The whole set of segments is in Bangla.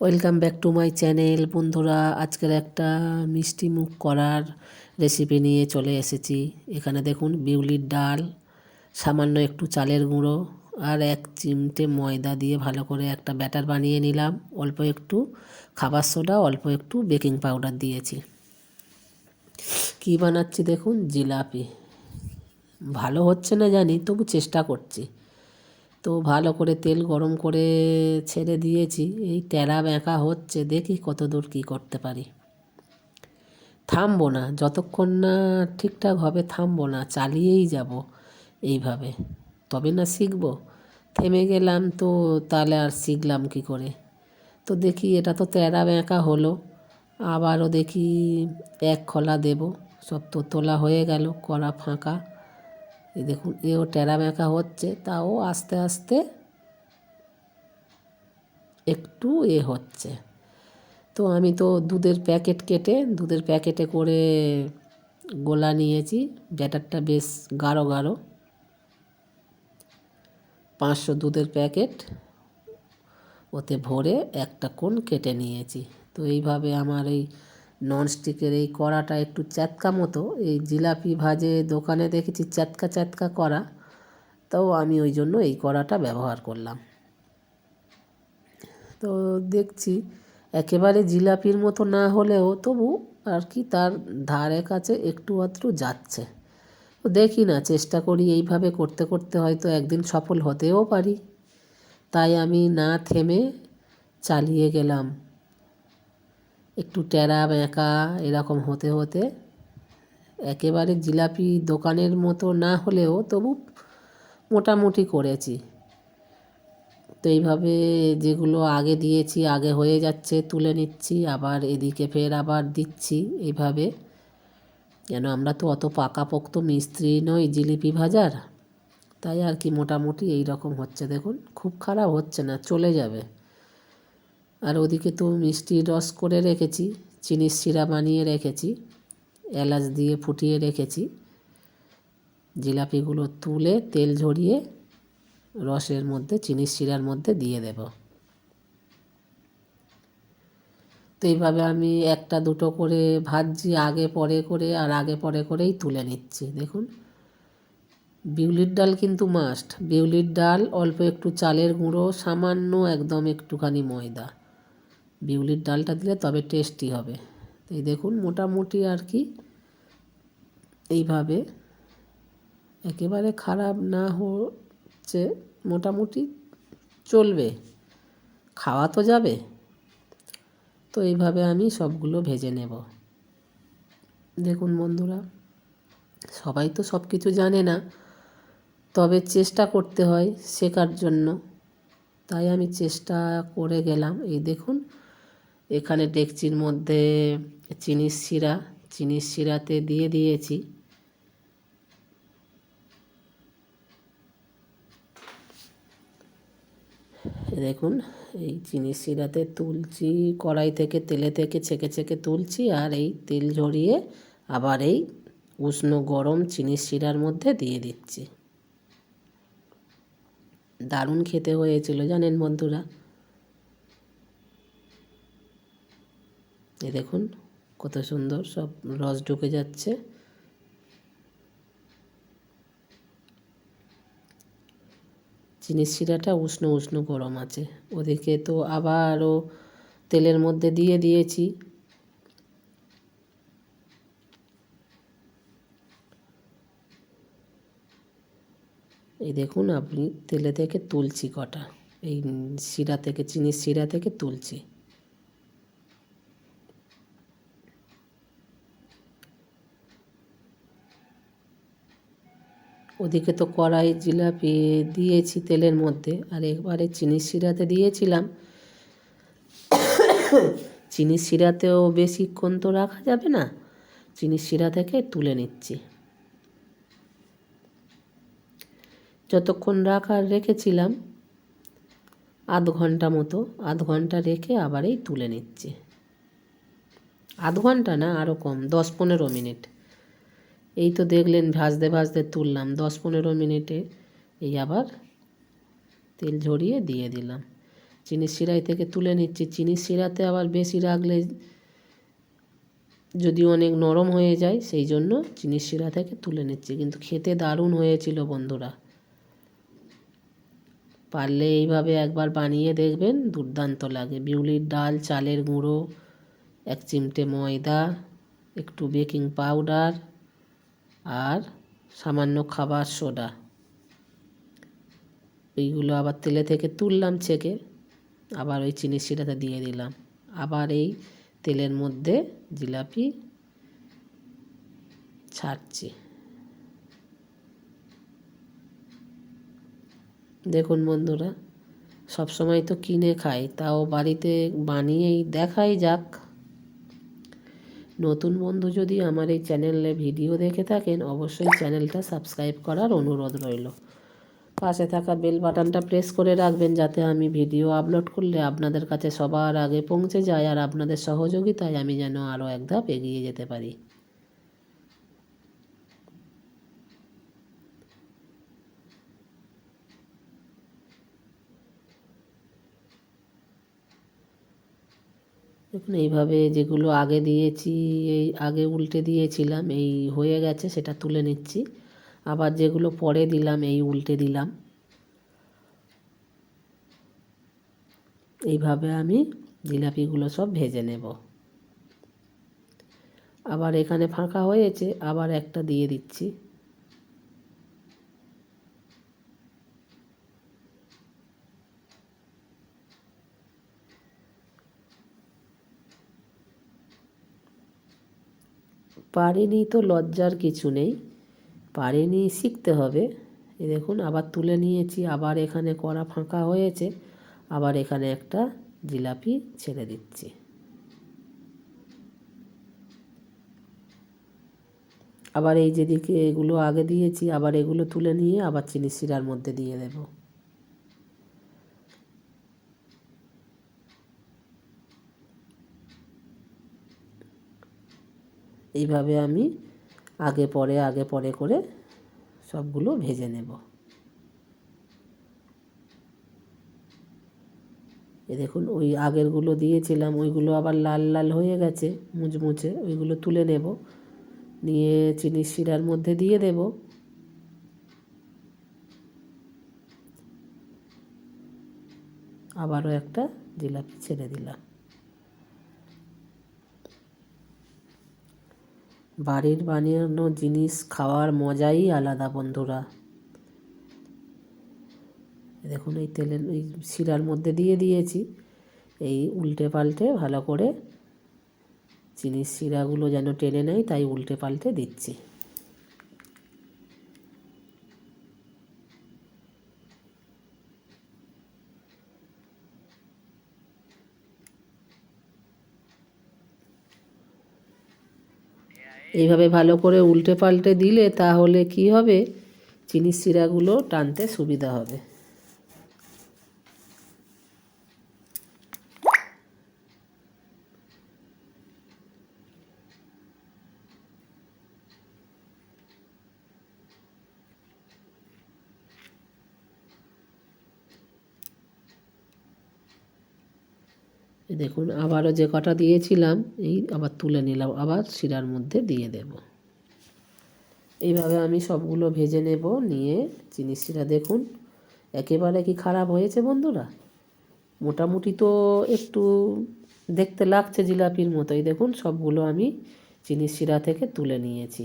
Welcome back to my channel বন্ধুরা। আজকের একটা মিষ্টি মুখ করার রেসিপি নিয়ে চলে এসেছি। এখানে দেখুন, বিউলির ডাল, সামান্য একটু চালের গুঁড়ো আর এক চিমটে ময়দা দিয়ে ভালো করে একটা ব্যাটার বানিয়ে নিলাম। অল্প একটু খাবার সোডা, অল্প একটু বেকিং পাউডার দিয়েছি। কি বানাচ্ছি দেখুন? জিলাপি। ভালো হচ্ছে না জানি, তবু চেষ্টা করছি। তো ভালো করে তেল গরম করে ছেড়ে দিয়েছি। এই টেরা ব্যাঁকা হচ্ছে, দেখি কত দূর কী করতে পারি। থামবো না, যতক্ষণ না ঠিকঠাক হবে থামবো না, চালিয়েই যাব এইভাবে। তবে না শিখব। থেমে গেলাম তো, তাহলে আর শিখলাম কি করে? তো দেখি, এটা তো তেরা ব্যাঁকা হলো। আবারও দেখি, এক খোলা দেব। সব তো তোলা হয়ে গেল, কড়া ফাঁকা। এই দেখুন, এও টেরা ব্যাঁকা হচ্ছে, তাও আস্তে আস্তে একটু এ হচ্ছে। তো আমি তো দুধের প্যাকেট কেটে, দুধের প্যাকেটে করে গোলা নিয়েছি, ব্যাটারটা বেশ গাঢ় গাঢ়। পাঁচশো দুধের প্যাকেট ওতে ভরে একটা কোণ কেটে নিয়েছি। তো এইভাবে আমার এই ননস্টিকের এই কড়াটা একটু চ্যাতকা মতো, এই জিলাপি ভাজে দোকানে দেখেছি চ্যাতকা চ্যাতকা করা তাও আমি ওই জন্য এই কড়াটা ব্যবহার করলাম। তো দেখছি একেবারে জিলাপির মতো না হলেও তবু আর কি তার ধারে কাছে একটু আধটু যাচ্ছে। তো দেখি না, চেষ্টা করি এইভাবে করতে করতে হয়তো একদিন সফল হতেও পারি। তাই আমি না থেমে চালিয়ে গেলাম। একটু টেরা বেঁকা এরকম হতে হতে একেবারে জিলাপি দোকানের মতো না হলেও তবু মোটামুটি করেছি। তো এইভাবে যেগুলো আগে দিয়েছি, আগে হয়ে যাচ্ছে তুলে নিচ্ছি, আবার এদিকে ফের আবার দিচ্ছি এইভাবে। যেন আমরা তো অত পাকাপোক্ত মিস্ত্রি নই জিলিপি ভাজার, তাই আর কি মোটামুটি এই রকম হচ্ছে। দেখুন, খুব খারাপ হচ্ছে না, চলে যাবে। আর ওদিকে তো মিষ্টি রস করে রেখেছি, চিনির শিরা বানিয়ে রেখেছি, এলাচ দিয়ে ফুটিয়ে রেখেছি। জিলাপিগুলো তুলে তেল ঝরিয়ে রসের মধ্যে, চিনির শিরার মধ্যে দিয়ে দেব। তো এইভাবে আমি একটা দুটো করে ভাজছি, আগে পরে করে আর আগে পরে করেই তুলে নিচ্ছি। দেখুন, বিউলির ডাল কিন্তু মাস্ট বিউলির ডাল অল্প একটু চালের গুঁড়ো, সামান্য একদম একটুখানি ময়দা। বিউলির ডালটা দিলে তবে টেস্টি হবে। এই দেখুন, মোটামুটি আর কি এইভাবে একেবারে খারাপ না হচ্ছে, মোটামুটি চলবে। খাওয়া তো যাবে। তো এইভাবে আমি সবগুলো ভেজে নেব। দেখুন বন্ধুরা, সবাই তো সব কিছু জানে না, তবে চেষ্টা করতে হয় শেখার জন্য। তাই আমি চেষ্টা করে গেলাম। এই দেখুন এখানে ডেকচির মধ্যে চিনির শিরা, চিনির শিরাতে দিয়ে দিয়েছি। দেখুন, এই চিনির শিরাতে তুলছি, কড়াই থেকে তেলে থেকে ছেঁকে ছেঁকে তুলছি আর এই তেল ঝরিয়ে আবার এই উষ্ণ গরম চিনির শিরার মধ্যে দিয়ে দিচ্ছি। দারুণ খেতে হয়েছিল জানেন বন্ধুরা। এই দেখুন, কত সুন্দর সব রস ঢুকে যাচ্ছে। চিনির শিরাটা উষ্ণ উষ্ণ গরম আছে। ওদিকে তো আবারও তেলের মধ্যে দিয়ে দিয়েছি। এই দেখুন, আপনি তেলে থেকে তুলছি কটা। এই শিরা থেকে, চিনির শিরা থেকে তুলছি। ওদিকে তো কড়াই, জিলাপি দিয়েছি তেলের মধ্যে। আর একবারে চিনির শিরাতে দিয়েছিলাম। চিনির শিরাতেও বেশিক্ষণ তো রাখা যাবে না। চিনির শিরা থেকে তুলে নিচ্ছি। যতক্ষণ রাখার রেখেছিলাম, আধ ঘণ্টা মতো, আধ ঘণ্টা রেখে আবার এই তুলে নিচ্ছি। আধ ঘণ্টা না আরও কম, দশ পনেরো মিনিট। এই তো দেখলেন ভাজতে ভাজতে তুললাম। দশ পনেরো মিনিটে এই আবার তেল ঝরিয়ে দিয়ে দিলাম। চিনির শিরাই থেকে তুলে নিচ্ছি। চিনির শিরাতে আবার বেশি রাখলে যদি অনেক নরম হয়ে যায়, সেই জন্য চিনির শিরা থেকে তুলে নিচ্ছি। কিন্তু খেতে দারুণ হয়েছিল বন্ধুরা। পারলে এইভাবে একবার বানিয়ে দেখবেন, দুর্দান্ত লাগে। বিউলির ডাল, চালের গুঁড়ো, এক চিমটে ময়দা, একটু বেকিং পাউডার আর সামান্য খাবার সোডা। এইগুলো আবার তেলে থেকে তুললাম ছেঁকে, আবার ওই চিনির শিরাটা দিয়ে দিলাম। আবার এই তেলের মধ্যে জিলাপি ছাড়ছি। দেখুন বন্ধুরা সব সময় তো কিনে খাই, তাও বাড়িতে বানিয়েই দেখাই যাক। নতুন বন্ধু যদি আমার এই চ্যানেলে ভিডিও দেখে থাকেন, অবশ্যই চ্যানেলটা সাবস্ক্রাইব করার অনুরোধ রইল। পাশে থাকা বেল বাটনটা প্রেস করে রাখবেন যাতে আমি ভিডিও আপলোড করলে আপনাদের কাছে সবার আগে পৌঁছে যায় আর আপনাদের সহযোগিতায় আমি যেন আরও এক ধাপ এগিয়ে যেতে পারি। দেখুন, এইভাবে যেগুলো আগে দিয়েছি, এই আগে উল্টে দিয়েছিলাম, এই হয়ে গেছে, সেটা তুলে নিচ্ছি। আবার যেগুলো পরে দিলাম, এই উল্টে দিলাম। এইভাবে আমি জিলাপিগুলো সব ভেজে নেব। আবার এখানে ফাঁকা হয়েছে, আবার একটা দিয়ে দিচ্ছি। পারিনি তো লজ্জার কিছু নেই। পারিনি, শিখতে হবে। এই দেখুন, আবার তুলে নিয়েছি, আবার এখানে কড়া ফাঁকা হয়েছে, আবার এখানে একটা জিলাপি ছেড়ে দিচ্ছি। আবার এই যেদিকে এগুলো আগে দিয়েছি, আবার এগুলো তুলে নিয়ে আবার চিনি শিরার মধ্যে দিয়ে দেবো। এইভাবে আমি আগে পরে আগে পরে করে সবগুলো ভেজে নেব। এ দেখুন, ওই আগেরগুলো দিয়েছিলাম, ওইগুলো আবার লাল লাল হয়ে গেছে, মুচমুচে, ওইগুলো তুলে নেব। নিয়ে চিনির শিরার মধ্যে দিয়ে দেব। আবারও একটা জিলাপি ছেড়ে দিলাম। বাড়ির বানানো জিনিস খাওয়ার মজাই আলাদা বন্ধুরা। দেখুন, এই তেলের, এই শিরার মধ্যে দিয়ে দিয়েছি। এই উল্টে পাল্টে ভালো করে চিনির শিরাগুলো যেন টেনে নেয়, তাই উল্টে পাল্টে দিচ্ছি। এইভাবে ভালো করে উল্টে পাল্টে দিলে তাহলে কি হবে? চিনির শিরাগুলো টানতে সুবিধা হবে। দেখুন, আবারও যে কটা দিয়েছিলাম, এই আবার তুলে নিলাম, আবার শিরার মধ্যে দিয়ে দেব। এইভাবে আমি সবগুলো ভেজে নেব, নিয়ে চিনি শিরা দেখুন, একেবারে কি খারাপ হয়েছে বন্ধুরা? মোটামুটি তো একটু দেখতে লাগছে জিলাপির মতোই দেখুন, সবগুলো আমি চিনি শিরা থেকে তুলে নিয়েছি।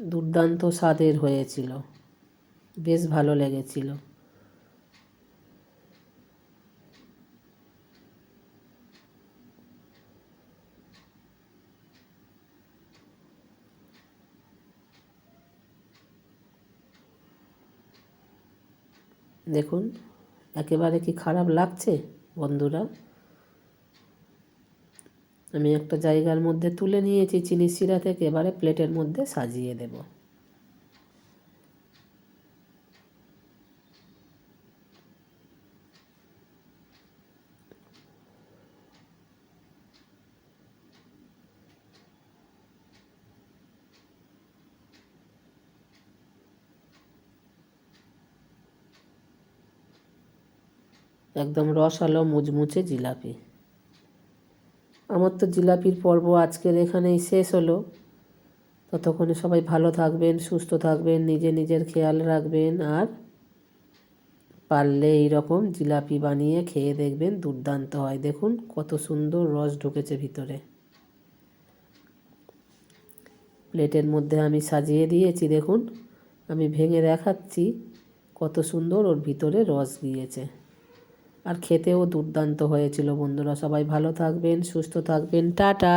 দুর্দান্ত স্বাদের হয়েছিল। বেশ ভালো লেগেছিল। দেখুন, একেবারে কি খারাপ লাগছে বন্ধুরা? আমি একটা জায়গার মধ্যে তুলে নিয়েছি চিনি শিরা থেকে, এবারে প্লেটের মধ্যে সাজিয়ে দেবো। একদম রসালো, মুচমুচে জিলাপি। আমার তো জিলাপির পর্ব আজকের এখানেই শেষ হলো। ততক্ষণে সবাই ভালো থাকবেন, সুস্থ থাকবেন, নিজে নিজের খেয়াল রাখবেন আর পারলে এইরকম জিলাপি বানিয়ে খেয়ে দেখবেন, দুর্দান্ত হয়। দেখুন কত সুন্দর রস ঢুকেছে ভিতরে। প্লেটের মধ্যে আমি সাজিয়ে দিয়েছি, দেখুন। আমি ভেঙে দেখাচ্ছি কত সুন্দর ওর ভিতরে রস গিয়েছে। আর খেতেও দুর্দান্ত হয়েছিল বন্ধুরা। সবাই ভালো থাকবেন সুস্থ থাকবেন। টাটা!